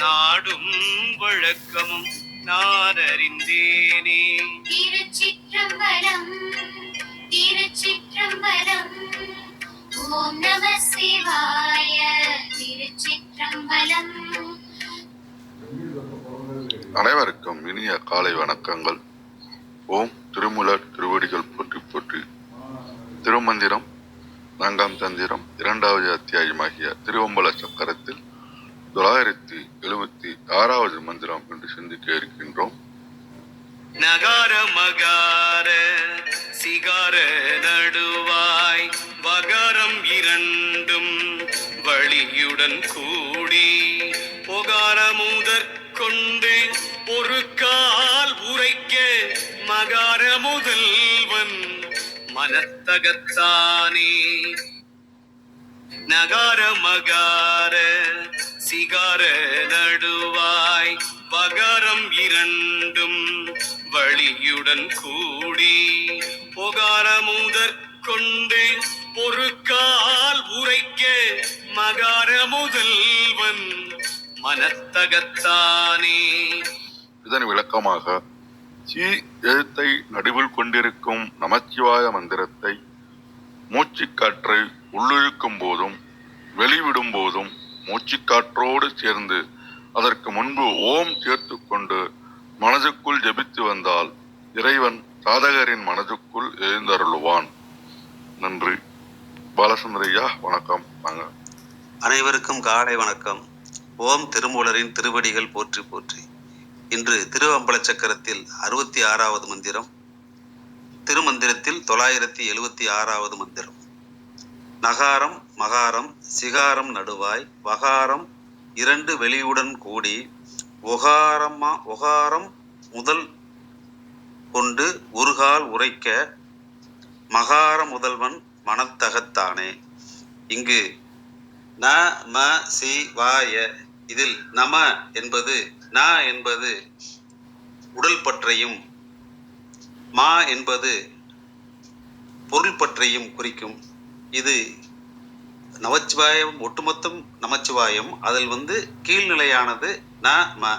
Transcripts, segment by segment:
நாடும் வழக்கமும் நான் அறிந்தேனே திருச்சிற்றம்பலம் திருச்சிற்றம்பலம் ஓம் நம சிவாய திருச்சிற்றம்பலம். அனைவருக்கும் இனிய காலை வணக்கங்கள். ஓம் திருமுலர் திருவடிகள் போற்றி போற்றி. திருமந்திரம் நான்காம் தந்திரம் இரண்டாவது அத்தியாயமாகிய திருவம்பல சக்கரத்தில் தொள்ளாயிரத்தி எழுபத்தி ஆறாவது மந்திரம் என்று சிந்திக்க இருக்கின்றோம். நகார மகார சிகார நடுவாய் வகாரம் இரண்டும் வழியுடன் கூடி புகார முதற்கொண்டு ஒரு கால் உரைக்க மகார முதல்வன் மனத்தகத்தானே. நகார மகார சிகார நடுவாய் பகாரம் இரண்டும் வழியுடன் கூடி. புகார முதற்கொண்டு கொண்டே கால் உரைக்க மகார முதல்வன் மனத்தகத்தானே. இதன் விளக்கமாக சி எழுத்தை நடுவில் கொண்டிருக்கும் நமச்சிவாய மந்திரத்தை மூச்சுக்காற்றை உள்ளிழுக்கும் போதும் வெளிவிடும் போதும் மூச்சுக்காற்றோடு சேர்ந்து அதற்கு முன்பு ஓம் சேர்த்து கொண்டு மனதுக்குள் ஜெபித்து வந்தால் இறைவன் சாதகரின் மனதுக்குள் எழுந்தருளுவான். நன்றி. பாலசுந்தரையா வணக்கம். வாங்க. அனைவருக்கும் காலை வணக்கம். ஓம் திருமூலரின் திருவடிகள் போற்றி போற்றி. இன்று திருவம்பல சக்கரத்தில் அறுபத்தி ஆறாவது மந்திரம் திருமந்திரத்தில் தொள்ளாயிரத்தி எழுபத்தி ஆறாவது மந்திரம். நகாரம் மகாரம் சிகாரம் நடுவாய் வகாரம் இரண்டு வெளியுடன் கூடி ஒகாரமா ஒகாரம் முதல் கொண்டு உருகால் உரைக்க மகார முதல்வன் மனத்தகத்தானே. இங்கு ந ம சி வாய இதில் நம என்பது ந என்பது உடல் பற்றையும் மா என்பது பொருள் பற்றையும் குறிக்கும். இது நமச்சிவாயம் ஒட்டுமொத்தம் நமச்சிவாயம். அதில் வந்து கீழ்நிலையானது ந ம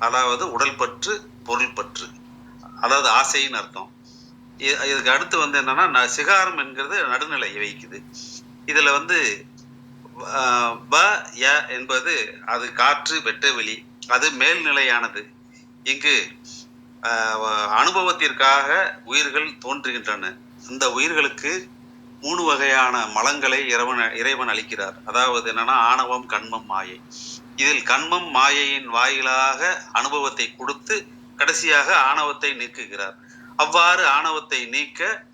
அதாவது உடல் பற்று பொருள் பற்று. அதாவது ஆசைன்னு அர்த்தம். இதுக்கு அடுத்து வந்து என்னன்னா சிகாரம் என்கிறது நடுநிலையை வைக்குது இதில் வந்து ப ய என்பது அது காற்று வெட்டவெளி அது மேல்நிலையானது. இங்கு அனுபவத்திற்காக உயிர்கள் தோன்றுகின்றன. இந்த உயிர்களுக்கு மூணு வகையான மலங்களை இறைவன் இறைவன் அளிக்கிறார். அதாவது என்னன்னா ஆணவம் கண்மம் மாயை. இதில் கண்மம் மாயையின் வாயிலாக அனுபவத்தை கொடுத்து கடைசியாக ஆணவத்தை நீக்குகிறார். அவ்வாறு ஆணவத்தை நீக்க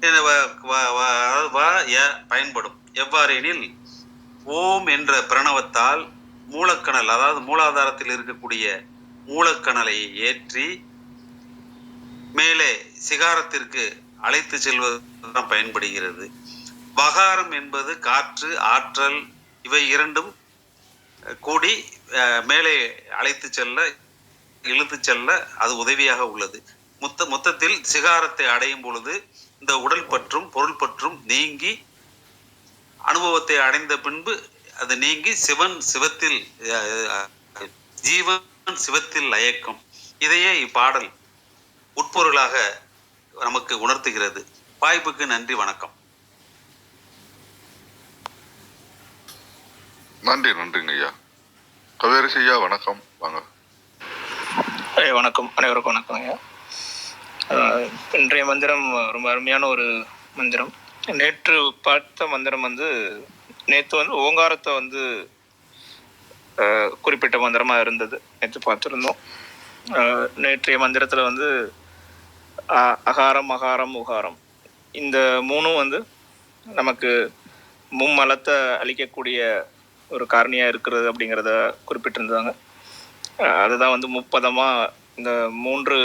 வ- வ- வ- பயன்படும். எவ்வாறெனில் ஓம் என்ற பிரணவத்தால் மூலக்கணல் அதாவது மூலாதாரத்தில் இருக்கக்கூடிய மூலக்கணலை ஏற்றி மேலே சிகாரத்திற்கு அழைத்து செல்வதுதான் பயன்படுகிறது. வகாரம் என்பது காற்று ஆற்றல் இவை இரண்டும் கூடி மேலே அழைத்து செல்ல இழுத்து செல்ல அது உதவியாக உள்ளது. மொத்த மொத்தத்தில் சிகாரத்தை அடையும் பொழுது இந்த உடல் பற்றும் பொருள் பற்றும் நீங்கி அனுபவத்தை அடைந்த பின்பு அது நீங்கி சிவன் சிவத்தில் ஜீவன் சிவத்தில் லயக்கம். இதையே இப்பாடல் உட்பொருளாக நமக்கு உணர்த்துகிறது. வாய்ப்புக்கு நன்றி வணக்கம். நன்றி நன்றிங்க ஐயா. கவேரிசையா வணக்கம். வாங்க. ஐயா, வணக்கம். அனைவருக்கும் வணக்கம் ஐயா. இன்றைய மந்திரம் ரொம்ப அருமையான ஒரு மந்திரம். நேற்று பார்த்த மந்திரம் வந்து நேற்று வந்து ஓங்காரத்தை வந்து குறிப்பிட்ட மந்திரமாக இருந்தது. நேற்று பார்த்துருந்தோம். நேற்றைய மந்திரத்தில் வந்து அகாரம் அகாரம் உகாரம். இந்த மூணும் வந்து நமக்கு மும்மலத்தை அளிக்கக்கூடிய ஒரு காரணியாக இருக்கிறது அப்படிங்கிறத குறிப்பிட்டிருந்தாங்க. அதுதான் வந்து முப்பதமாக இந்த மூன்று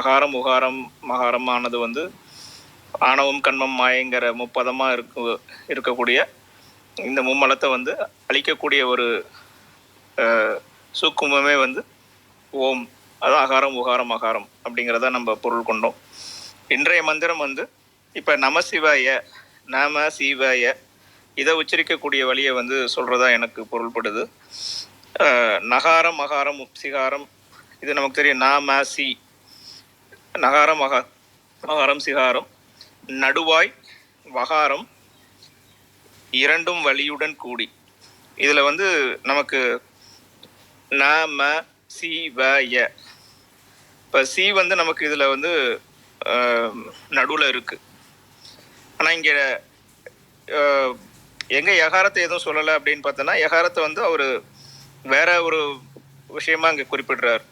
அகாரம் உகாரம் மகாரமானது வந்து ஆணவம் கண்மம் மாயங்கிற முப்பதமாக இருக்கு இருக்கக்கூடிய இந்த மும்மலத்தை வந்து அழிக்கக்கூடிய ஒரு சூக்குமமே வந்து ஓம். அதான் அகாரம் உகாரம் அகாரம் அப்படிங்கிறத நம்ம பொருள் கொண்டோம். இன்றைய மந்திரம் வந்து இப்போ நம சிவாய நம சிவாய இதை உச்சரிக்கக்கூடிய வழியை வந்து சொல்கிறதா எனக்கு பொருள்படுது. நகாரம் மகாரம் சிகாரம் இது நமக்கு தெரியும். நாம சி நகாரம் மகா மகாரம் சிகாரம் நடுவாய் வகாரம் இரண்டும் வழியுடன் கூடி. இதில் வந்து நமக்கு நாம ம சி வ இப்போ சி வந்து நமக்கு இதில் வந்து நடுவில் இருக்குது ஆனால் இங்கே எங்கே யகாரத்தை எதுவும் சொல்லலை அப்படின்னு பார்த்தோன்னா யகாரத்தை வந்து அவர் வேற ஒரு விஷயமா இங்கே குறிப்பிடுறார்.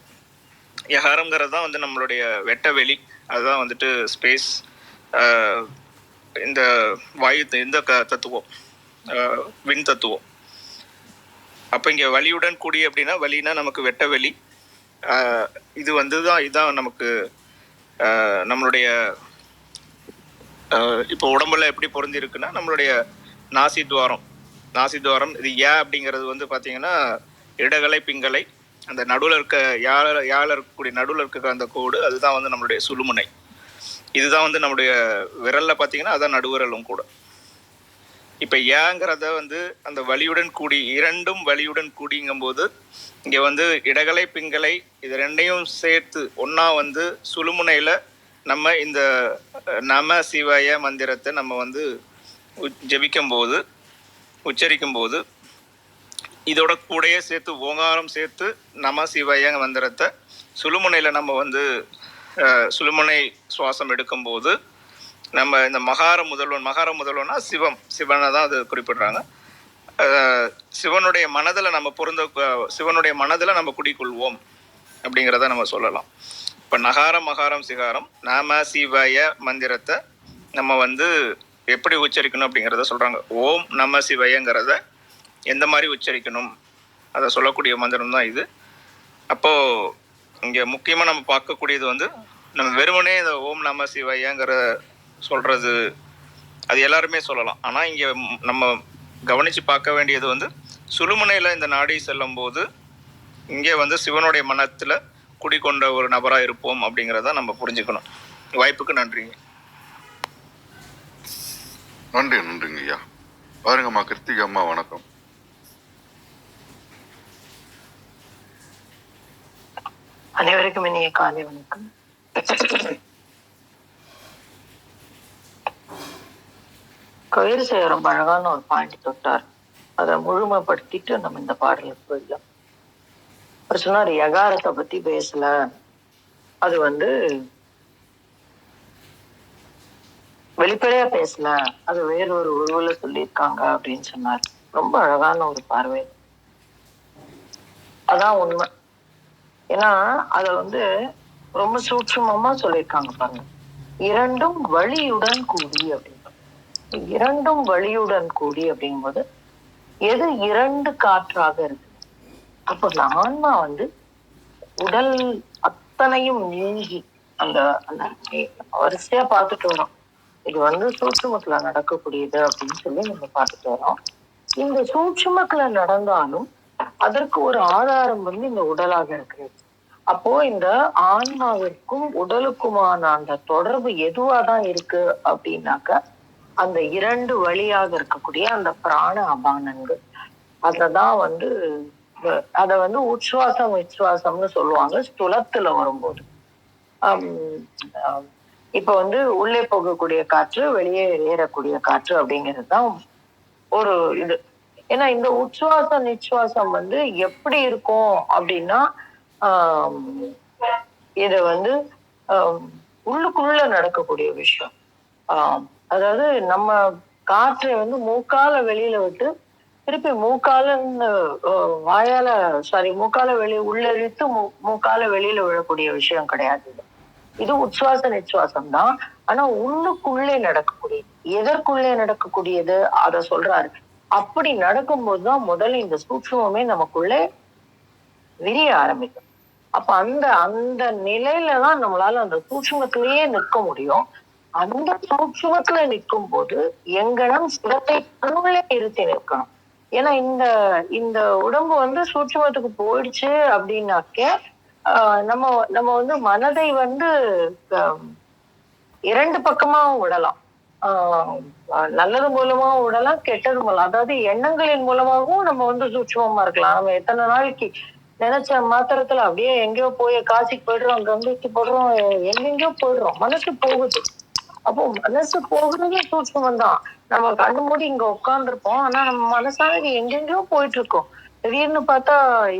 யகாரங்கிறது தான் வந்து நம்மளுடைய வெட்ட வெளி அதுதான் வந்துட்டு ஸ்பேஸ் இந்த வாயு இந்த க தத்துவம் வின் விண் தத்துவம். அப்போ இங்கே வலியுடன் கூடி அப்படின்னா வலினா நமக்கு வெட்ட வெளி இது வந்து தான் இதுதான் நமக்கு நம்மளுடைய இப்போ உடம்புல எப்படி பொருந்தி இருக்குன்னா நம்மளுடைய நாசி துவாரம். நாசி துவாரம் இது ஏ அப்படிங்கிறது வந்து பார்த்தீங்கன்னா இடகலை பிங்கலை அந்த நடுவில் இருக்க யாழ யாழ இருக்கக்கூடிய நடுவில் இருக்க அந்த கோடு அதுதான் வந்து நம்மளுடைய சுழுமுனை. இதுதான் வந்து நம்முடைய விரலில் பார்த்தீங்கன்னா அதான் நடுவிரலும் கூட. இப்போ ஏங்கிறத வந்து அந்த வலியுடன் கூடி இரண்டும் வலியுடன் கூடிங்கும்போது இங்கே வந்து இடகலை பிங்கலை இது ரெண்டையும் சேர்த்து ஒன்றா வந்து சுழுமுனையில் நம்ம இந்த நம சிவாய மந்திரத்தை நம்ம வந்து ஜபிக்கும் போது உச்சரிக்கும் போது இதோட கூடையே சேர்த்து ஓங்காரம் சேர்த்து நம சிவாய மந்திரத்தை சுழுமுனையில் நம்ம வந்து சுழுமுனை சுவாசம் எடுக்கும்போது நம்ம இந்த மகார முதல்வன் மகார முதல்வனா சிவம். சிவனை தான் அது குறிப்பிடுறாங்க. சிவனுடைய மனதில் நம்ம பொருந்த சிவனுடைய மனதில் நம்ம குடிக்கொள்வோம் அப்படிங்கிறத நம்ம சொல்லலாம். இப்போ நகாரம் மகாரம் சிகாரம் நாம சிவய மந்திரத்தை நம்ம வந்து எப்படி உச்சரிக்கணும் அப்படிங்கிறத சொல்கிறாங்க ஓம் நம சிவயங்கிறத எந்த மாதிரி உச்சரிக்கணும்? அதை சொல்லக்கூடிய மந்திரம் தான் இது. அப்போது இங்கே முக்கியமாக நம்ம பார்க்கக்கூடியது வந்து நம்ம வெறுமனே இந்த ஓம் நம சிவயங்கிற சொல்கிறது அது எல்லாருமே சொல்லலாம். ஆனால் இங்கே நம்ம கவனித்து பார்க்க வேண்டியது வந்து சுழுமுனையில் இந்த நாடி செல்லும் போது இங்கே வந்து சிவனுடைய மனத்தில் குடிக்கொண்ட ஒரு நபராக இருப்போம் அப்படிங்கிறத நம்ம புரிஞ்சுக்கணும். வாய்ப்புக்கு நன்றிங்க. நன்றி நன்றிங்க ஐயா. பாருங்கம்மா கிருத்திகா அம்மா வணக்கம். அனைவருக்கும் இனிய காலை வணக்கம். கயிறு செய்ய ரொம்ப அழகான ஒரு பாயிண்ட் தொட்டார். அதை முழுமைப்படுத்திட்டு நம்ம இந்த பாடலுக்கு போயிடலாம். அவர் சொன்னார் யகாரத்தை பத்தி பேசல. அது வந்து வெளிப்படையா பேசல. அது வேறொரு உருவில சொல்லியிருக்காங்க அப்படின்னு சொன்னார். ரொம்ப அழகான ஒரு பார்வை. அதான் உண்மை. ஏன்னா அத வந்து ரொம்ப சூட்சுமமா சொல்லியிருக்காங்க பாருங்க. இரண்டும் வழியுடன் கூடி அப்படின்னு இரண்டும் வழியுடன் கூடி அப்படிங்கும்போது எது இரண்டு காற்றாக இருக்கு? அப்போ இந்த ஆன்மா வந்து உடல் அத்தனையும் நீங்கி அந்த அந்த வரிசையா பார்த்துட்டு வரோம். இது வந்து சூட்சுமத்துல நடக்கக்கூடியது அப்படின்னு சொல்லி நம்ம பார்த்துட்டு வரோம். இந்த சூட்சுமத்துல நடந்தாலும் அதற்கு ஒரு ஆதாரம் வந்து இந்த உடலாக இருக்கிறது அப்போ இந்த ஆன்மாவிற்கும் உடலுக்குமான அந்த தொடர்பு எதுவாதான் இருக்கு அப்படின்னாக்க அந்த இரண்டு வழியாக இருக்கக்கூடிய அந்த பிராண அபானங்கள். அததான் வந்து அத வந்து உச்சுவாசம் உச்சுவாசம்னு சொல்லுவாங்க ஸ்துலத்துல வரும்போது. இப்ப வந்து உள்ளே போகக்கூடிய காற்று வெளியே ஏறக்கூடிய காற்று அப்படிங்கிறது தான் ஒரு இது. ஏன்னா இந்த உச்சுவாசம் நிச்சுவாசம் வந்து எப்படி இருக்கும் அப்படின்னா ஆஹ் இது வந்து உள்ளுக்குள்ள நடக்கக்கூடிய விஷயம். ஆஹ் அதாவது நம்ம காற்றை வந்து மூக்கால வெளியில விட்டு திருப்பி மூக்காலன்னு வாயால சாரி மூக்கால வெளி உள்ளிழுத்து மூ மூக்கால வெளியில விழக்கூடிய விஷயம் கிடையாது இது. இது உச்சுவாச நிச்சுவாசம் தான். ஆனா உள்ளுக்குள்ளே நடக்கக்கூடியது எதற்குள்ளே நடக்கக்கூடியது அத சொல்றாரு. அப்படி நடக்கும்போதுதான் முதல்ல இந்த சூட்சுமமே நமக்குள்ளே விரிய ஆரம்பிக்கும். அப்ப அந்த அந்த நிலையில தான் நம்மளால அந்த சூட்சுமத்திலேயே நிற்க முடியும். அந்த சூட்சுமத்துல நிற்கும் போது எங்கனம் சிவத்தை தன்னுள்ளே இருத்தி நிற்கணும். ஏன்னா இந்த இந்த உடம்பு வந்து சூட்சமத்துக்கு போயிடுச்சு அப்படின்னாக்க ஆஹ் நம்ம நம்ம வந்து மனதை வந்து இரண்டு பக்கமாவும் விடலாம். ஆஹ் நல்லது மூலமாகவும் விடலாம் கெட்டது மூலம். அதாவது எண்ணங்களின் மூலமாகவும் நம்ம வந்து சூட்சமமா இருக்கலாம். நம்ம எத்தனை நாளைக்கு நினைச்ச மாத்திரத்துல அப்படியே எங்கேயோ போய் காசிக்கு போயிடுறோம் கங்கைக்கு போடுறோம் எங்கெங்கயோ போயிடுறோம். மனசு போகுது. அப்போ மனசு போகிறதே சூட்சமம் தான். நம்ம கண்ணு மூடி இங்க உட்காந்துருப்போம் ஆனா நம்ம மனசானது எங்கெங்கயோ போயிட்டு இருக்கோம் திடீர்னு பார்த்தா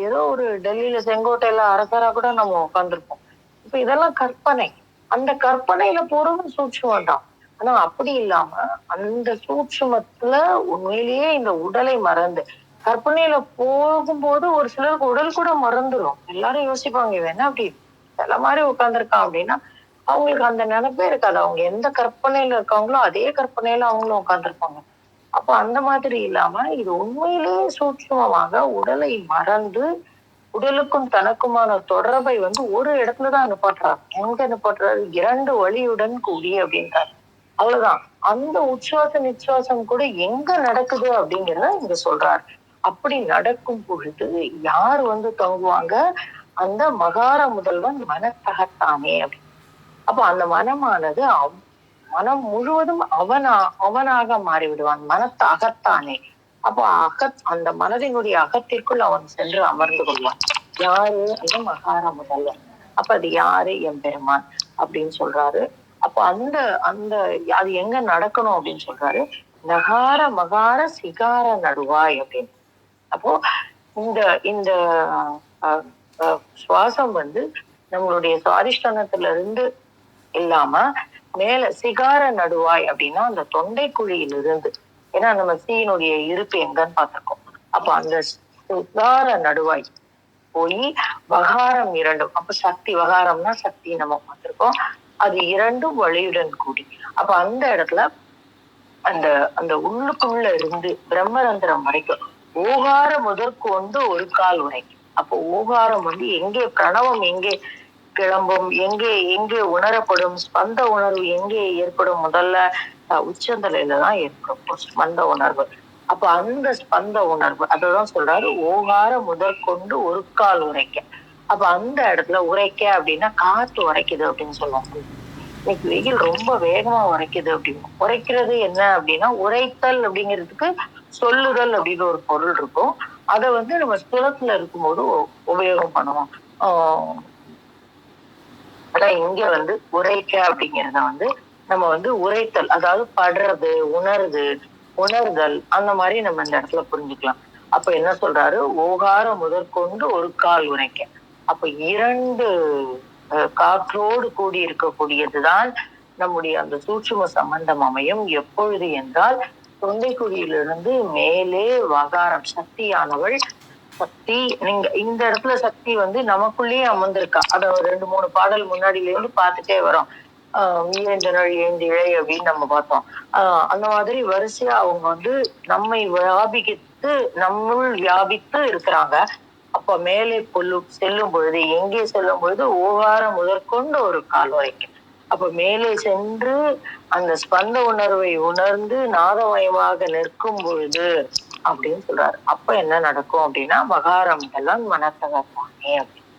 ஏதோ ஒரு டெல்லியில செங்கோட்டையில அரசரா கூட நம்ம உட்காந்துருப்போம் இப்ப இதெல்லாம் கற்பனை. அந்த கற்பனையில போறதும் சூட்சமம் தான். ஆனா அப்படி இல்லாம அந்த சூட்சுமத்துல உண்மையிலேயே இந்த உடலை மறந்து கற்பனையில போகும்போது ஒரு சிலருக்கு உடல் கூட மறந்துடும் எல்லாரும் யோசிப்பாங்க இவன் என்ன அப்படி சில மாதிரி உட்காந்துருக்கான் அப்படின்னா அவங்களுக்கு அந்த நினைப்பே இருக்காது. அவங்க எந்த கற்பனையில இருக்காங்களோ அதே கற்பனையில அவங்களும் உட்காந்துருப்பாங்க அப்ப அந்த மாதிரி இல்லாம இது உண்மையிலேயே சூட்சமமாக உடலை மறந்து உடலுக்கும் தனக்குமான தொடர்பை வந்து ஒரு இடத்துலதான் நிப்பாட்டுறாரு எங்க நிப்பாட்டுறாரு இரண்டு வழியுடன் கூடிய அப்படின்றாரு. அவ்வளவுதான். அந்த உச்சுவாச நிச்சுவாசம் கூட எங்க நடக்குது அப்படிங்கிறத இங்க சொல்றாரு. அப்படி நடக்கும் பொழுது யார் வந்து தங்குவாங்க? அந்த மகார முதல்வன் மனத்தகத்தானே அப்படி அப்ப அந்த மனமானது மனம் முழுவதும் அவனா அவனாக மாறிவிடுவான். மனத்தகத்தானே. அகத்தானே அப்போ அகத் அந்த மனதினுடைய அகத்திற்குள் அவன் சென்று அமர்ந்து கொள்வான். யாரு? அந்த மகார முதல்வன் அப்ப அது யாரு? என் பெருமான் அப்படின்னு சொல்றாரு. அப்போ அந்த அந்த அது எங்க நடக்கணும் அப்படின்னு சொல்றாரு. நகார மகார சிகார நடுவாய் அப்படின்னு. அப்போ இந்த இந்த அஹ், சுவாசம் வந்து நம்மளுடைய சுவாதிஷ்டானத்துல இருந்து இல்லாம மேல சிகார நடுவாய் அப்படின்னா அந்த தொண்டை குழியிலிருந்து ஏன்னா நம்ம சீனுடைய இருப்பு எங்கன்னு பார்த்திருக்கோம். அப்ப அந்த சிகார நடுவாய் போய் வகாரம் இரண்டும். அப்ப சக்தி வகாரம்னா சக்தி நம்ம பார்த்திருக்கோம். அது இரண்டும் வழியுடன் கூடி. அப்ப அந்த இடத்துல அந்த அந்த உள்ளுக்குள்ள இருந்து பிரம்மரந்திரம் வரைக்கும் ஓகார முதற்கொண்டு ஒரு கால் வரைக்கும் அப்போ ஓகாரம் வந்து எங்கே பிரணவம் எங்கே கிளம்பும். எங்கே எங்கே உணரப்படும்? ஸ்பந்த உணர்வு எங்கே ஏற்படும்? முதல்ல அஹ், உச்சந்தலையில தான் ஏற்படும். ஸ்பந்த உணர்வு. அப்ப அந்த ஸ்பந்த உணர்வு அததான் சொல்றாரு ஓகார முதற்கொண்டு ஒரு கால் உரைக்க. அப்ப அந்த இடத்துல உரைக்க அப்படின்னா காத்து உரைக்குது அப்படின்னு சொல்லுவாங்க. இன்னைக்கு வெயில் ரொம்ப வேகமா உரைக்குது அப்படின்னு. உரைக்கிறது என்ன அப்படின்னா உரைத்தல் அப்படிங்கிறதுக்கு சொல்லுதல் அப்படின்னு ஒரு பொருள் இருக்கும். அதை வந்து நம்ம ஸ்துலத்துல இருக்கும்போது உபயோகம் பண்ணுவோம். ஆஹ் ஆனா இங்க வந்து உரைக்க அப்படிங்கிறத வந்து நம்ம வந்து உரைத்தல் அதாவது படுறது உணருது உணர்தல் அந்த மாதிரி நம்ம இந்த இடத்துல புரிஞ்சுக்கலாம். அப்ப என்ன சொல்றாரு? ஓகாரம் முதற்கொண்டு ஒரு கால் உரைக்க. அப்ப இரண்டு காற்றோடு கூடி இருக்கக்கூடியதுதான் நம்முடைய அந்த சூட்சும சம்பந்தம் அமையும். எப்பொழுது என்றால் தொண்டைக்குழியிலிருந்து மேலே வகாரம் சக்தியானவள் சக்தி நீங்க இந்த இடத்துல சக்தி வந்து நமக்குள்ளேயே அமர்ந்திருக்கா. அத ஒரு ரெண்டு மூணு பாடல் முன்னாடில இருந்து பார்த்துட்டே வரோம். ஆஹ் நாள் ஏந்தி இழை அப்படின்னு நம்ம பார்த்தோம். ஆஹ் அந்த மாதிரி வரிசையா அவங்க வந்து நம்மை வியாபித்து நம்முள் வியாபித்து இருக்கிறாங்க. அப்ப மேலே பொல்லு செல்லும் பொழுது எங்கே செல்லும் பொழுது ஓவாரம் முதற்கொண்டு ஒரு கால் வரைக்கும். அப்ப மேலே சென்று அந்த ஸ்பந்த உணர்வை உணர்ந்து நாதமயமாக நிற்கும் பொழுது அப்படின்னு சொல்றாரு. அப்ப என்ன நடக்கும் அப்படின்னா மகாரம் எல்லாம் மனத்தகத்தானே அப்படின்னு.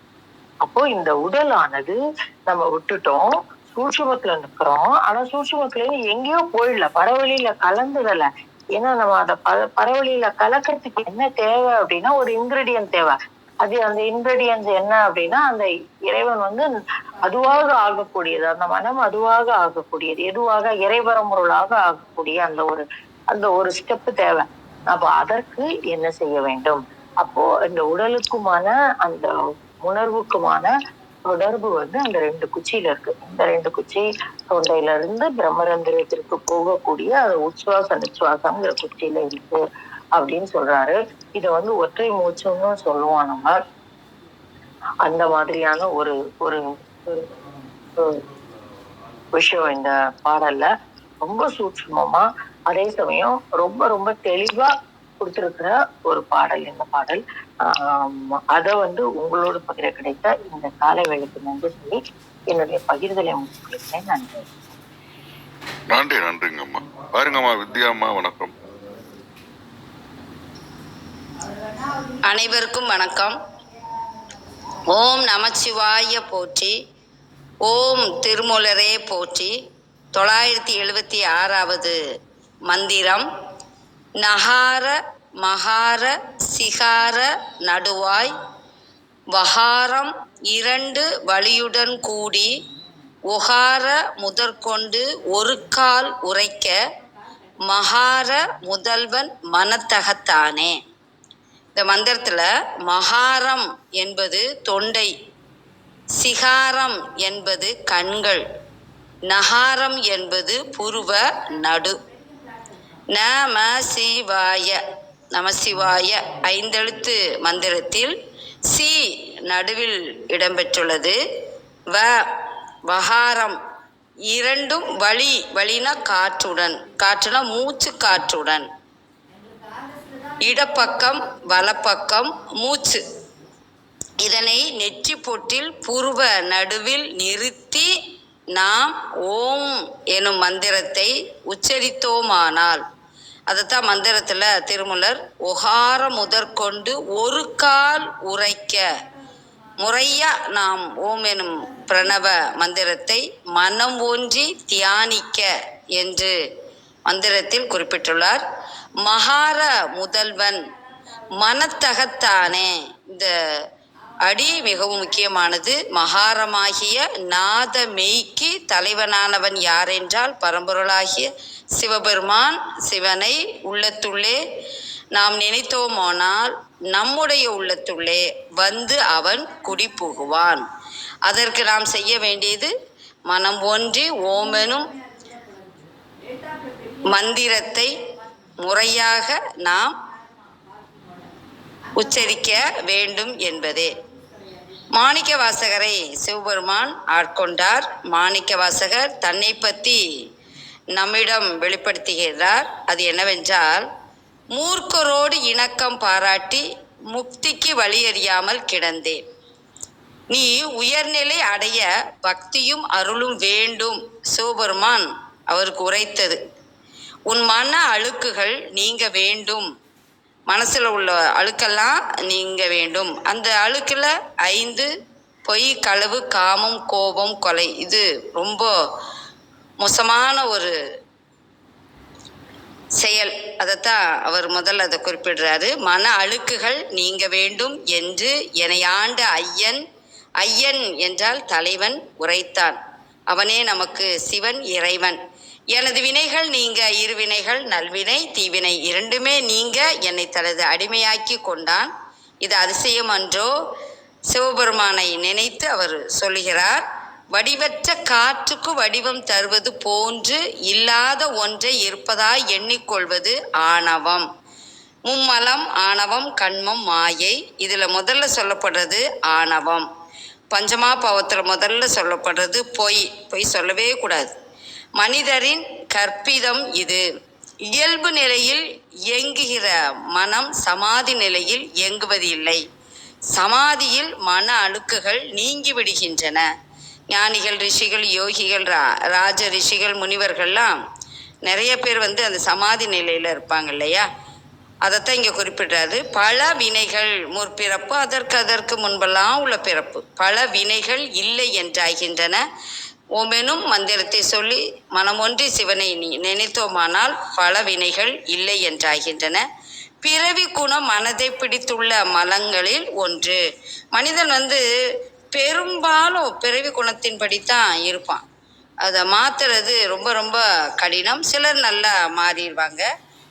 அப்போ இந்த உடலானது நம்ம விட்டுட்டோம் சூட்சுமத்துல நிக்கிறோம். ஆனா சூட்சுமத்துல எங்கேயோ போயிடல பரவழியில கலந்துடல. ஏன்னா நம்ம அதை ப பரவழியில கலக்கிறதுக்கு என்ன தேவை அப்படின்னா ஒரு இன்கிரீடியன்ட் தேவை. அது அந்த இன்கிரீடியன்ஸ் என்ன அப்படின்னா அந்த இறைவன் வந்து அதுவாக ஆகக்கூடியது அந்த மனம் அதுவாக ஆகக்கூடியது எதுவாக இறைவரமுருளாக ஆகக்கூடிய அந்த ஒரு அந்த ஒரு ஸ்டெப் தேவை. அப்போ அதற்கு என்ன செய்ய வேண்டும்? அப்போ இந்த உடலுக்குமான அந்த உணர்வுக்குமான தொடர்பு வந்து அந்த ரெண்டு குச்சியில இருக்கு. இந்த ரெண்டு குச்சி தொண்டையில இருந்து பிரம்மரந்திரத்திற்கு போகக்கூடிய அந்த உச்சுவாச நிச்சுவாசங்கிற குச்சியில இருக்கு அப்படின்னு சொல்றாரு. இத வந்து ஒற்றை மூச்சுன்னு சொல்லுவோம் நம்ம. அந்த மாதிரியான ஒரு ஒரு ஒரு- ஒரு விஷயம் இந்த பாடல்ல. ரொம்ப சூட்சுமமா அதே சமயம் ரொம்ப ரொம்ப தெளிவா கொடுத்திருக்கிற ஒரு பாடல் இந்த பாடல். ஆஹ் அதை வந்து உங்களோடு பகிர கிடைத்த இந்த காலை வேலைக்கு நன்றி சொல்லி என்னுடைய பகிர்தலை முடிச்சுக்கிறேன் நன்றி. நன்றி நன்றிங்கம்மா பாருங்கம்மா வித்யாம்மா வணக்கம். அனைவருக்கும் வணக்கம். ஓம் நமச்சிவாய போற்றி ஓம் திருமூலரே போற்றி. தொள்ளாயிரத்தி எழுபத்தி ஆறாவது மந்திரம் நகார மகார சிகார நடுவாய் வகாரம் இரண்டு வழியுடன் கூடி ஒகார முதற்கொண்டு ஒரு கால் உரைக்க மகார முதல்வன் மனத்தகத்தானே. இந்த மந்திரத்தில் மகாரம் என்பது தொண்டை சிகாரம் என்பது கண்கள் நகாரம் என்பது புருவ நடு. நம சிவாய நம சிவாய ஐந்தெழுத்து மந்திரத்தில் சி நடுவில் இடம்பெற்றுள்ளது. வ வகாரம். இரண்டும் வழி வழினா காற்றுடன் காற்றுனா மூச்சு காற்றுடன். இடப்பக்கம் வலப்பக்கம் மூச்சு. இதனை நெற்றி பொட்டில் பூர்வ நடுவில் நிறுத்தி நாம் ஓம் எனும் மந்திரத்தை உச்சரித்தோமானால் அதைத்தான் மந்திரத்தில் திருமலர் ஒகார முதற்கொண்டு ஒரு கால் உரைக்க. முறையா நாம் ஓம் எனும் பிரணவ மந்திரத்தை மனம் ஊன்றி தியானிக்க என்று மந்திரத்தில் குறிப்பிட்டுள்ளார். மகார முதல்வன் மனத்தகத்தானே? இந்த அடி மிகவும் முக்கியமானது. மகாரமாகிய நாத மெய்க்கு தலைவனானவன் யாரென்றால் பரம்பொருளாகிய சிவபெருமான் சிவனை உள்ளத்துள்ளே நாம் நினைத்தோமானால் நம்முடைய உள்ளத்துள்ளே வந்து அவன் குடிபுகுவான். அதற்கு நாம் செய்ய வேண்டியது மனம் ஒன்றி ஓமெனும் மந்திரத்தை முறையாக நாம் உச்சரிக்க வேண்டும் என்பதே. மாணிக்க வாசகரை சிவபெருமான் ஆட்கொண்டார். மாணிக்க வாசகர் தன்னை பற்றி நம்மிடம் வெளிப்படுத்துகிறார். அது என்னவென்றால் மூர்க்கரோடு இணக்கம் பாராட்டி முக்திக்கு வழியறியாமல் கிடந்தேன். நீ உயர்நிலை அடைய பக்தியும் அருளும் வேண்டும் சிவபெருமான் அவருக்கு உரைத்தது. உன் மன அழுக்குகள் நீங்க வேண்டும் மனசில் உள்ள அழுக்கெல்லாம் நீங்க வேண்டும். அந்த அழுக்கில் ஐந்து பொய் களவு காமம் கோபம் கொலை இது ரொம்ப மோசமான ஒரு செயல். அதைத்தான் அவர் முதல்ல அதை குறிப்பிடுறாரு. மன அழுக்குகள் நீங்க வேண்டும் என்று என்னை ஆண்ட ஐயன் ஐயன் என்றால் தலைவன் உரைத்தான். அவனே நமக்கு சிவன் இறைவன். எனது வினைகள் நீங்க இருவினைகள் நல்வினை தீவினை இரண்டுமே நீங்க என்னை தனது அடிமையாக்கி கொண்டான். இது அதிசயம் அன்றோ சிவபெருமானை நினைத்து அவர் சொல்லுகிறார் வடிவற்ற காற்றுக்கு வடிவம் தருவது போன்று இல்லாத ஒன்றை இருப்பதாய் எண்ணிக்கொள்வது ஆணவம். மும்மலம் ஆணவம் கண்மம் மாயை இதில் முதல்ல சொல்லப்படுறது ஆணவம். பஞ்சமா பாவத்தில் முதல்ல சொல்லப்படுறது பொய். பொய் சொல்லவே கூடாது. மனிதரின் கற்பிதம் இது. இயல்பு நிலையில் இயங்குகிற மனம் சமாதி நிலையில் இயங்குவது இல்லை. சமாதியில் மன அழுக்குகள் நீங்கி விடுகின்றன. ஞானிகள் ரிஷிகள் யோகிகள் ரா ராஜ ரிஷிகள் முனிவர்கள்லாம் நிறைய பேர் வந்து அந்த சமாதி நிலையில் இருப்பாங்க இல்லையா? அதைத்தான் இங்கே குறிப்பிடுறாரு. பல வினைகள் முற்பிறப்பு அதற்கு அதற்கு முன்பெல்லாம் உள்ள பிறப்பு. பல வினைகள் இல்லை என்றாகின்றன. ஓமெனும் மந்திரத்தை சொல்லி மனமொன்றி சிவனை நினைத்தோமானால் பல வினைகள் இல்லை என்றாகின்றன. பிறவி குணம் மனதை பிடித்துள்ள மலங்களில் ஒன்று. மனிதன் வந்து பெரும்பாலும் பிறவி குணத்தின்படி தான் இருப்பான். அதை மாத்துறது ரொம்ப ரொம்ப கடினம். சிலர் நல்லா மாறிடுவாங்க.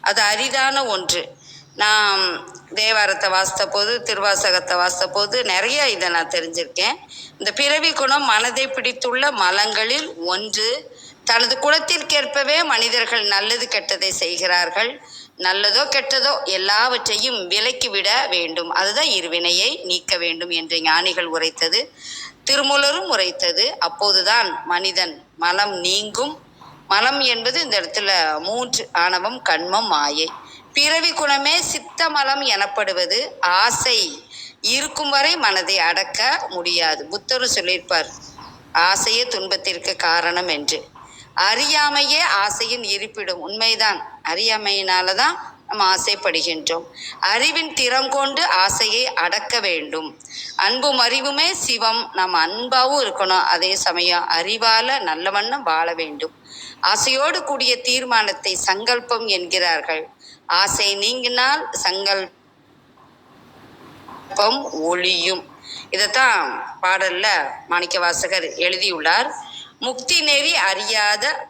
அது அரிதான ஒன்று. நாம் தேவாரத்தை வாசித்த போது திருவாசகத்தை வாசித்த போது நிறைய இதை நான் தெரிஞ்சிருக்கேன். இந்த பிறவி குணம் மனதை பிடித்துள்ள மலங்களில் ஒன்று. தனது குலத்திற்கேற்பவே மனிதர்கள் நல்லது கெட்டதை செய்கிறார்கள். நல்லதோ கெட்டதோ எல்லாவற்றையும் விலக்கிவிட வேண்டும். அதுதான் இருவினையை நீக்க வேண்டும் என்று ஞானிகள் உரைத்தது. திருமூலரும் உரைத்தது. அப்போதுதான் மனிதன் மலம் நீங்கும். மலம் என்பது இந்த இடத்துல மூன்று ஆணவம் கண்மம் மாயை. பிறவி குணமே சித்த மலம் எனப்படுவது ஆசை. இருக்கும் வரை மனதை அடக்க முடியாது. புத்தரும் சொல்லியிருப்பார் ஆசையே துன்பத்திற்கு காரணம் என்று. அறியாமையே ஆசையின் இருப்பிடும். உண்மைதான். அறியாமையினால தான் நம்ம ஆசைப்படுகின்றோம். அறிவின் திறம் கொண்டு ஆசையை அடக்க வேண்டும். அன்பும் அறிவுமே சிவம். நம்ம அன்பாவும் இருக்கணும். அதே சமயம் அறிவால நல்ல வண்ணம் வாழ வேண்டும். ஆசையோடு கூடிய தீர்மானத்தை சங்கல்பம் என்கிறார்கள். ஆசை நீங்கினால் சங்கல்பம் ஒளியும். இதைத்தான் பாடல்ல மாணிக்க வாசகர் எழுதியுள்ளார். முக்தி நெறி அறியாத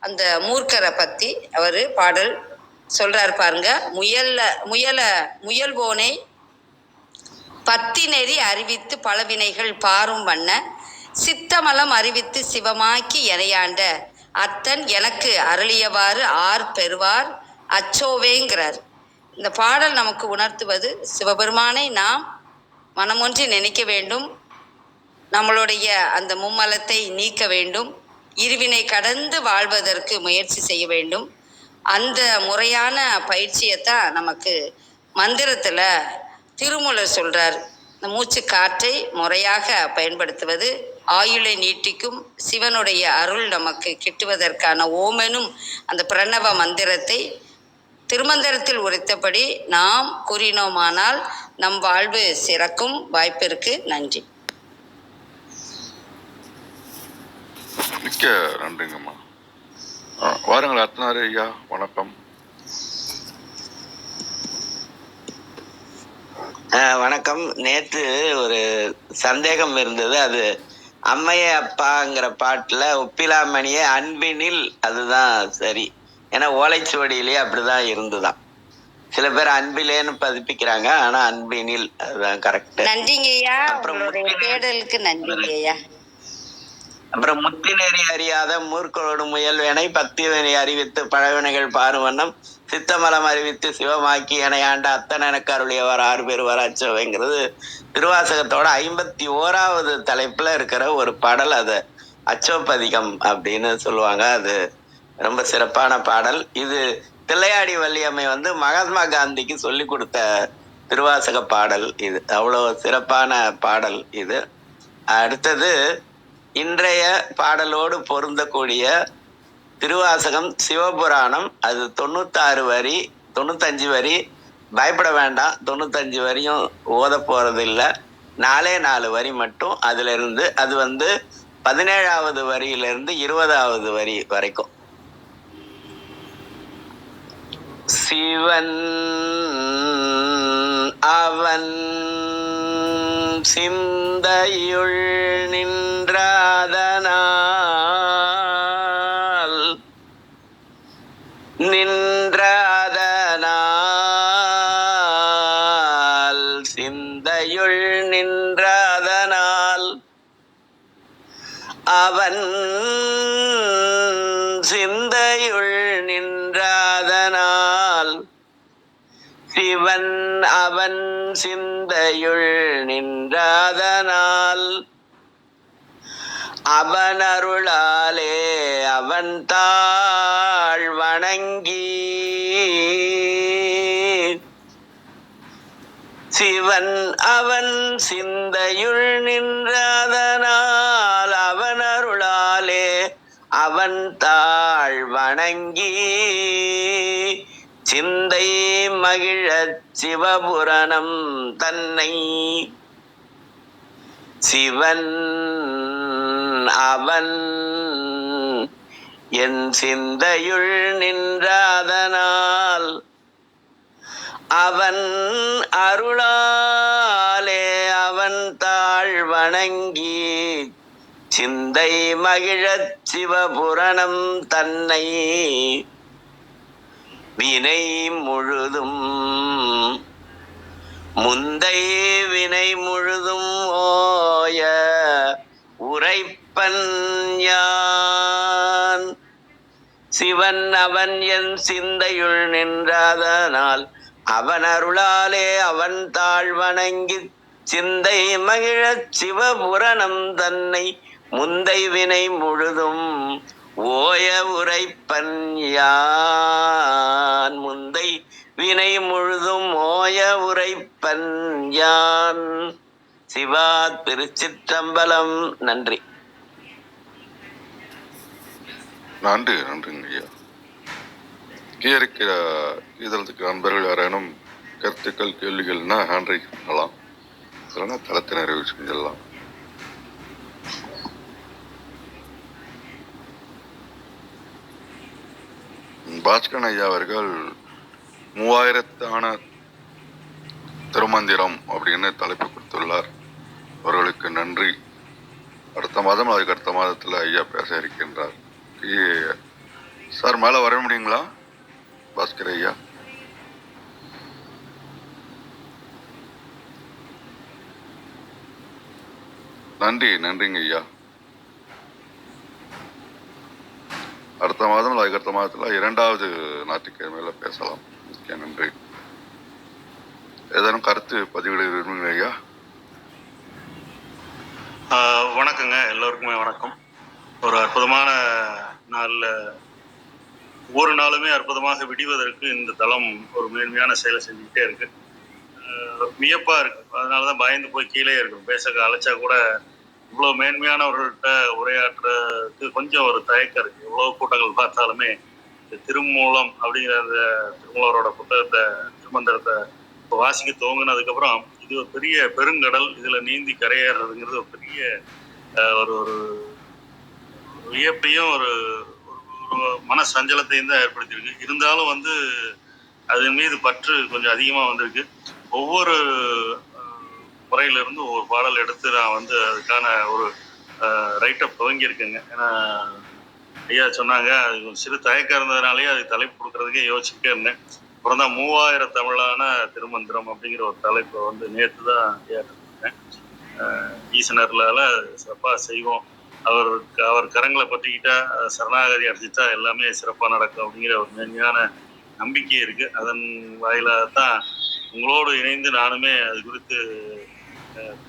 அந்த மூர்க்கரை பத்தி அவர் பாடல் சொல்றாரு பாருங்க. முயல்ல முயல முயல்வோனை பத்தி நெறி அறிவித்து பலவினைகள் பாரும் வண்ண சித்தமலம் அறிவித்து சிவமாக்கி எனையாண்ட அத்தன் எனக்கு அருளியவாறு ஆர் பெறுவார். அச்சோவேங்கிறார். இந்த பாடல் நமக்கு உணர்த்துவது சிவபெருமானை நாம் மனமொன்றி நினைக்க வேண்டும். நம்மளுடைய அந்த மும்மலத்தை நீக்க வேண்டும். இருவினை கடந்து வாழ்வதற்கு முயற்சி செய்ய வேண்டும். அந்த முறையான பயிற்சியைத்தான் நமக்கு மந்திரத்தில் திருமூலர் சொல்றார். இந்த மூச்சு காற்றை முறையாக பயன்படுத்துவது ஆயுளை நீட்டிக்கும் சிவனுடைய அருள் நமக்கு கிட்டுவதற்கான ஓமெனும் அந்த பிரணவ மந்திரத்தை திருமந்திரத்தில் உரைத்தபடி நாம் கூறினோமானால் நம் வாழ்வு சிறக்கும். வாய்ப்பிற்கு நன்றி. மிக்க நன்றிங்கம்மா. வாருங்கள் அத்தனாரு ஐயா வணக்கம். வணக்கம். நேற்று ஒரு சந்தேகம் இருந்தது. அது அம்மையே அப்பாங்கிற பாட்டுல ஒப்பிலாமணியே அன்பினில். அதுதான் சரி. ஏன்னா ஓலைச்சுவடியிலேயே அப்படிதான் இருந்துதான். சில பேர் அன்பிலேன்னு பதிப்பிக்கிறாங்க ஆனா அன்பினில் அதுதான் கரெக்ட் நன்றிங்க ஐயா. அப்புறம் தேடலுக்கு முத்தினேறி அறியாத மூர்க்கோடு முயல்வேனை பக்திவனை அறிவித்து பழவினைகள் பாருவண்ணம் சித்தமலம் அறிவித்து சிவமாக்கி என ஆண்ட அத்தன் எனக்கு அருளியவர் ஆறு பேர் வராச்சோவைங்கிறது திருவாசகத்தோட ஐம்பத்தி ஓராவது தலைப்புல இருக்கிற ஒரு பாடல் அது. அச்சோப்பதிகம் அப்படின்னு சொல்லுவாங்க அது ரொம்ப சிறப்பான பாடல். இது தில்லையாடி வள்ளியம்மை வந்து மகாத்மா காந்திக்கு சொல்லி கொடுத்த திருவாசக பாடல் இது. அவ்வளோ சிறப்பான பாடல் இது. அடுத்தது இன்றைய பாடலோடு பொருந்தக்கூடிய திருவாசகம் சிவபுராணம். அது தொண்ணூத்தாறு வரி தொண்ணூத்தஞ்சு வரி. பயப்பட வேண்டாம் தொண்ணூத்தஞ்சு வரியும் ஓத போறது இல்லை நாலே நாலு வரி மட்டும் அதுல இருந்து அது வந்து பதினேழாவது வரியிலிருந்து இருபதாவது வரி வரைக்கும். சிவன் அவன் சிந்தையுள் நின்றாதனால் நின்றாதனால் சிந்தையுள் நின்றாதனால் அவன் சிந்தையுள் நின்றாதனால் சிவன் அவன் சிந்தையுள் நின்றாதனால் அவன் அருளாலே அவன் தாழ் வணங்கி சிவன் அவன் சிந்தையுள் நின்றாதனால் அவன் அருளாலே அவன் தாழ் வணங்கி சிந்தை மகிழச் சிவபுரணம் தன்னை சிவன் அவன். என் சிந்தையுள் நின்றாதனால் அவன் அருளாலே அவன் தாழ் வணங்கி சிந்தை மகிழச் சிவபுரணம் தன்னை வினை முழுதும் முந்தை வினை முழுதும் ஓய உரைப்பன் யான். சிவன் அவன் என் சிந்தையுள் நின்றாதனால் அவன் அருளாலே அவன் தாழ் வணங்கி சிந்தை மகிழச் சிவபுரணம் தன்னை முந்தை வினை முழுதும் ஓய உரைப்பன் யான்? முந்தை வினை முழுதும் ஓய உரைப்பன் யான்? சிவா திருச்சிற்றம்பலம். நன்றி. நன்றி நன்றிங்க ஐயா. கீழே இருக்கிற இதழத்துக்கு நண்பர்கள் யாரேனும் கருத்துக்கள் கேள்விகள்னா ஹேண்ட் ரைஸ் பண்ணலாம். இல்லைன்னா தளத்தை நிறைவு செஞ்சிடலாம் பாஸ்கரன் ஐயா அவர்கள் மூவாயிரத்தான திருமந்திரம் அப்படின்னு தலைப்பு கொடுத்துள்ளார். அவர்களுக்கு நன்றி. அடுத்த மாதம் அதுக்கு அடுத்த மாதத்தில் ஐயா பேச இருக்கின்றார். சார் மேலே வர முடியுங்களா? பாஸ்கர் ஐயா. நன்றி நன்றிங்க ஐயா. அடுத்த மாதம் அதுக்கு அடுத்த மாதத்தில் இரண்டாவது ஞாயிற்றுக்கிழமையில் பேசலாம். மிக்க நன்றி. ஏதேனும் கருத்து பதிவிட விரும்புகிறீங்க ஐயா வணக்கங்க. எல்லோருக்குமே வணக்கம். ஒரு அற்புதமான நாளில் ஒவ்வொரு நாளுமே அற்புதமாக விடிவதற்கு இந்த தளம் ஒரு மேன்மையான செயலை செஞ்சுக்கிட்டே இருக்கு. வியப்பாக வியப்பா இருக்கு. அதனால தான் பயந்து போய் கீழே இருக்கும் பேச அழைச்சா கூட இவ்வளோ மேன்மையானவர்கள்ட்ட உரையாற்றுறதுக்கு கொஞ்சம் ஒரு தயக்கம் இருக்கு. இவ்வளோ கூட்டங்கள் பார்த்தாலுமே திருமூலம் அப்படிங்கிற அந்த திருமூலரோட புத்தகத்தை திருமந்திரத்தை இப்போ வாசிக்க துவங்கினதுக்கப்புறம் இது ஒரு பெரிய பெருங்கடல். இதுல நீந்தி கரையேறதுங்கிறது ஒரு பெரிய ஒரு ஒரு வியப்பையும் ஒரு ஒரு- மன சஞ்சலத்தையும் தான் ஏற்படுத்தியிருக்கு. இருந்தாலும் வந்து அதன் மீது பற்று கொஞ்சம் அதிகமாக வந்திருக்கு. ஒவ்வொரு அஹ், ஒரு இருந்து பாடல் எடுத்து நான் வந்து அதுக்கான ஒரு ரைட்டப் துவங்கியிருக்கேங்க. ஏன்னா ஐயா சொன்னாங்க அது ஒரு சிறு தயக்கம் இருந்ததுனாலேயே அதுக்கு தலைப்பு கொடுக்கறதுக்கே யோசிச்சுட்டே இருந்தேன். அப்புறம் தான் மூவாயிரம் தமிழான திருமந்திரம் அப்படிங்கிற ஒரு தலைப்பை வந்து நேற்று தான் ஏற்றிருக்கேன் ஈசனர்லால சிறப்பாக செய்வோம். அவர் அவர் கரங்களை பற்றிக்கிட்டா சரணாகதி அடைச்சிட்டா எல்லாமே சிறப்பாக நடக்கும் அப்படிங்கிற ஒரு மேன்மையான நம்பிக்கை இருக்குது அதன் வாயிலாக தான் உங்களோடு இணைந்து நானுமே அது குறித்து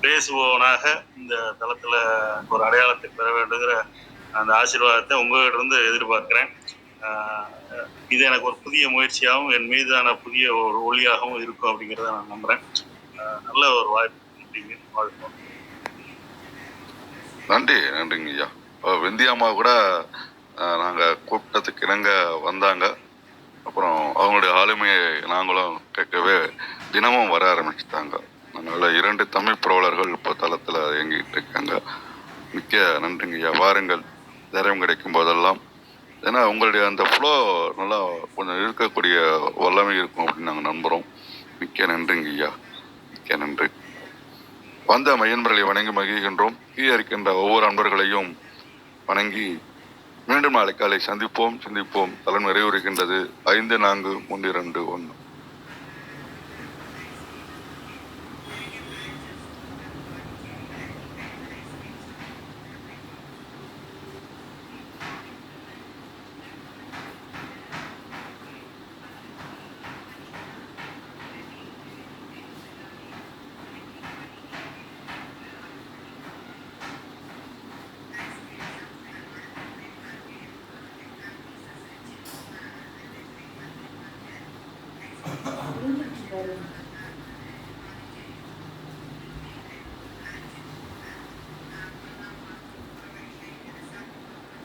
பேசுபவனாக இந்த தளத்தில் ஒரு அடையாளத்தை பெற வேண்டுங்கிற அந்த ஆசீர்வாதத்தை உங்ககிட்ட இருந்து எதிர்பார்க்குறேன் இது எனக்கு ஒரு புதிய முயற்சியாகவும் என் மீதான புதிய ஒரு ஒளியாகவும் இருக்கும் அப்படிங்கிறத நான் நம்புகிறேன் நல்ல ஒரு வாய்ப்பு வாழ்க்கை நன்றி நன்றிங்க ஐயா. அஹ் கூட நாங்கள் கூட்டத்துக்கு இணங்க வந்தாங்க. அப்புறம் அவங்களுடைய ஆளுமையை நாங்களும் கேட்கவே தினமும் வர ஆரம்பிச்சிட்டாங்க. அதனால இரண்டு தமிழ் புரவலர்கள் இப்போ தளத்தில் இயங்கிட்டு இருக்காங்க மிக்க நன்றிங்கய்யா வாருங்கள். நேரம் கிடைக்கும் போதெல்லாம் ஏன்னா உங்களுடைய அந்த ஃப்ளோ நல்லா கொஞ்சம் இருக்கக்கூடிய வல்லமை இருக்கும் அப்படின்னு நாங்கள் நம்புகிறோம் மிக்க நன்றிங்க ஐயா. மிக்க நன்றி. வந்த மையன்பர்களை வணங்கி மகிழ்கின்றோம். கீழே இருக்கின்ற ஒவ்வொரு அன்பர்களையும் வணங்கி மீண்டும் நாளை காலை சந்திப்போம். சந்திப்போம். தலம் நிறைவுறுகின்றது. ஐந்து நான்கு மூன்று இரண்டு ஒன்று.